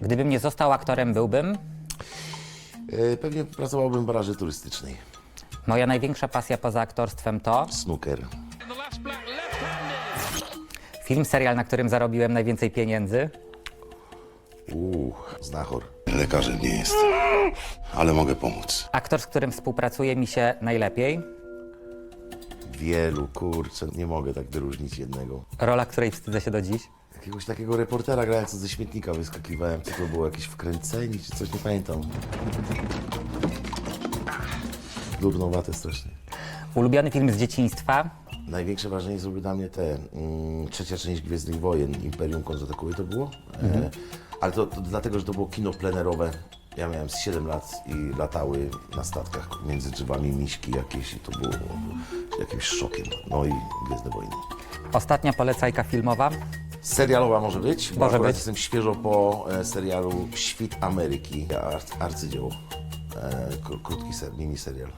Gdybym nie został aktorem, byłbym. E, Pewnie pracowałbym w branży turystycznej. Moja największa pasja poza aktorstwem to Snooker. film, serial, na którym zarobiłem najwięcej pieniędzy. Uuu, znachor. Lekarzem nie jestem, ale mogę pomóc. Aktor, z którym współpracuje mi się najlepiej. Wielu, kurczę, nie mogę tak wyróżnić jednego. Rola, której wstydzę się do dziś. Jakiegoś takiego reportera grałem, co ze śmietnika wyskakiwałem. Co to było, jakieś wkręceni czy coś, nie pamiętam. Durnowate strasznie. Ulubiony film z dzieciństwa. Największe wrażenie zrobił dla mnie te mm, trzecia część Gwiezdnych Wojen, Imperium kontratakuje to było. E, ale to, to dlatego, że to było kino plenerowe. Ja miałem z 7 lat i latały na statkach między drzewami miśki jakieś i to było jakimś szokiem. No i Gwiezdne Wojny. Ostatnia polecajka filmowa. Serialowa może być, bo Może akurat być. jestem świeżo po e, serialu Świt Ameryki, Ar- arcydzieło. E, kró- krótki ser, mini serial.